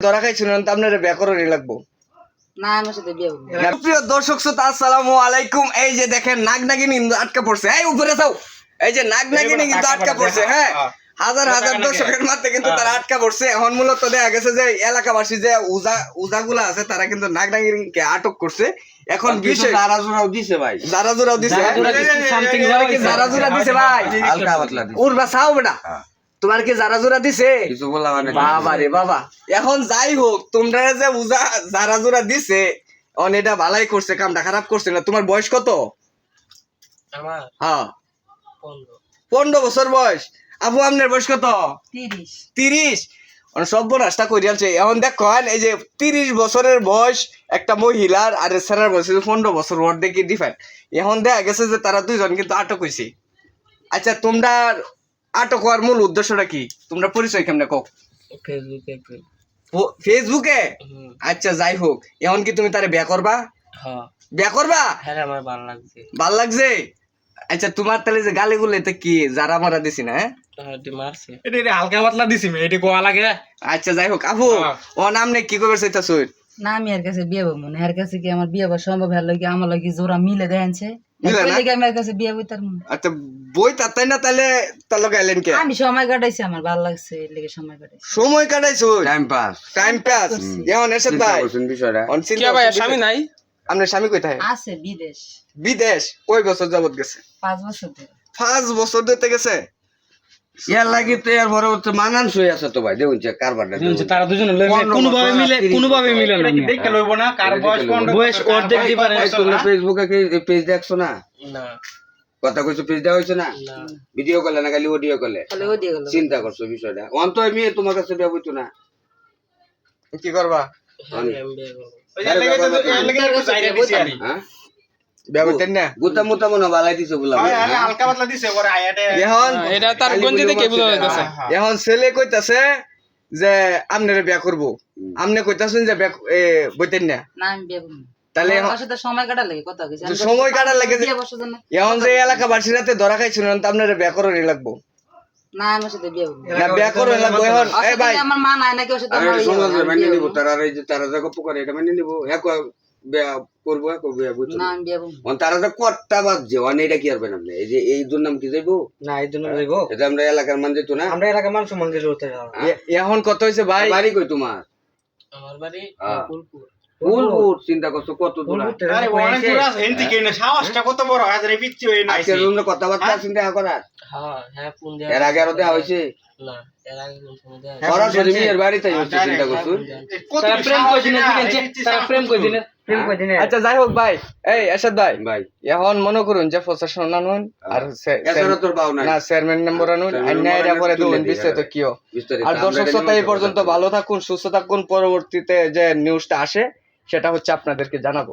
ধরা খাইছিল না তো আপনার ব্যাকরণই লাগবো প্রিয় দর্শক শ্রোতা আসসালামু আলাইকুম এই যে দেখেন নাগ নাগিনী কিন্তু আটকা পড়ছে এই উপরে যাও এই যে নাগ নাগিনী কিন্তু আটকা পড়ছে হ্যাঁ হাজার হাজার দর্শকের মধ্যে কিন্তু তারা আটকা পড়ছে এখন মূলত দেখা গেছে যে এলাকাবাসী যে উজা উজাগুলা আছে তারা কিন্তু নাগ নাগিনীকে আটক করছে এখন বিষয় দিছে ভাই দিছে জারাজুরা দিছে, ভাই হালকা পাতলা দিছে উর বাসাও বেটা হ্যাঁ। তোমার কি যারা জোড়া দিছে? কিছু বললাম মানে বাবা রে বাবা। এখন যাই হোক তোমরা যে উজা যারা জোড়া দিছে অন এটা ভালাই করছে কামটা খারাপ করছে না। তোমার বয়স কত? আমার হ্যাঁ। পনেরো। বছর বয়স। আপু আপনার বয়স কত? তিরিশ। তিরিশ? সভ্য রাস্তা করে আনছে। এখন দেখেন এই যে তিরিশ বছরের বয়স একটা মহিলার আর স্যারের বয়স পনেরো বছর ওর দেখি ডিফারেন্ট এখন দেখা গেছে যে তারা দুইজন কিন্তু আটক হয়েছে আচ্ছা তোমরা আটক হওয়ার মূল উদ্দেশ্যটা কি? তোমরা পরিচয় কেমনে কক ফেসবুকে ফেসবুকে আচ্ছা যাই হোক। এখন কি তুমি তারে বিয়া করবা? হ্যাঁ। বিয়া করবা? হ্যাঁ আমার ভালো লাগছে। ভালো লাগছে? আচ্ছা তোমার তাহলে যে গালি গুলো এটা কি? যারা মারা দিছি না হ্যাঁ? এটা হালকা পাতলা দিছি মে এটি কোয়া লাগে। আচ্ছা যাই হোক। আপু হ্যাঁ। ও নাম কি করবে সেটা না আমি এর কাছে বিয়ে করব না। এর কাছে কি আমার বিয়ে সম্ভব? হলো কি আমার লাগে জোড়া মিলে দেনছে আচ্ছা বই তার না তাহলে তার লোক এলেন কে? আমি সময় কাটাইছি আমার ভালো লাগছে লেগে সময় কাটাইছি। সময় কাটাইছো? টাইম পাস টাইম পাস এখন এসে ভাই। বিষয়টা? করছেন নাই? আপনার স্বামী কোথায়? আছে বিদেশ। বিদেশ। কয় বছর যাবত গেছে? পাঁচ বছর ধরে। পাঁচ বছর ধরে গেছে? ইয়ার লাগি তো এর বড় তো মানান সই আছে তো ভাই দেখুন যে কারবারটা তারা দুজনে কোনোভাবে মিলে কোনোভাবে মিলে না। দেখতে লইব না কার বয়স কোন বয়স অর্ধেক ডিফারেন্স ফেসবুকে পেজ দেখছ না? না। কথা কইছো পেজ দেওয়া হয়েছে না? না। ভিডিও কলে না খালি অডিও কলে তাহলে ও দিয়ে চিন্তা করছ বিষয়টা। অন্ত আমি তোমার কাছে বিয়া বইতো না। কি করবা? আমি হ্যাঁ দিছো বললাম হালকা পাতলা দিছে পরে আয়াতে এখন এটা তার গঞ্জি থেকে বোঝা যাইতেছে এখন ছেলে কইতাছে যে আপনারে বিয়া করব। আপনি কইতাছেন যে বইতেন না। না আমি বিয়ে করব না। তাহলে সময় কাটার লাগে কথা সময় কাটার লাগে এখন যে এলাকাবাসীরাতে ধরা খাইছিল না তো আপনার ব্যাকরণই লাগবো। না আমার সাথে বিয়ে না। না ব্যাকরণ লাগবো। এখন ওর এই ভাই। আমার মা নাই নাকি ওর সাথে আমার এটা বিয়ে করব। তারা এই যে তারা যা গপ্প করে এটা মেনে নিব। এক বিয়া করব এক বিয়া বুঝছ না আমি বিয়ে করব তারা তো কট্টা বাজছে অন এটা কি করবেন আপনি এই যে এই দুর নাম কি যাইবো? না এই জন্য যাইবো। এটা আমরা এলাকার মান যেত না? আমরা এলাকার মানুষ সম্মান কিছু হতে যাব এ- এখন কত হয়েছে ভাই? বাড়ি কই তোমার? আমার বাড়ি হ্যাঁ। ফুলপুর। ফুলপুর চিন্তা করছ কত দূর? আরে অনেক দূর আছে এনতি কে সাহসটা কত বড় আছে রে পিচ্ছি হই না আজকে রুমে কথাবার্তা চিন্তা করার। হ্যাঁ হ্যাঁ ফোন দেয়া এর আগে আরও দেওয়া হয়েছে। সরাসরি মেয়ের হচ্ছে চিন্তা করছ তারা প্রেম দিনে তারা প্রেম দিনে দিনে আচ্ছা যাই হোক ভাই। এই এরশাদ ভাই। ভাই। এখন মনে করুন যে প্রশাসন আনুন আর বাউ নাই। না চেয়ারম্যান নম্বর আনুন চেয়ারম্যান অন্যায় নম্বর এটা করে তুলে বিস্তারিত হ্যাঁ। কিও। আর দর্শক শ্রোতা এই পর্যন্ত ভালো থাকুন সুস্থ থাকুন পরবর্তীতে যে নিউজটা আসে সেটা হচ্ছে আপনাদেরকে জানাব।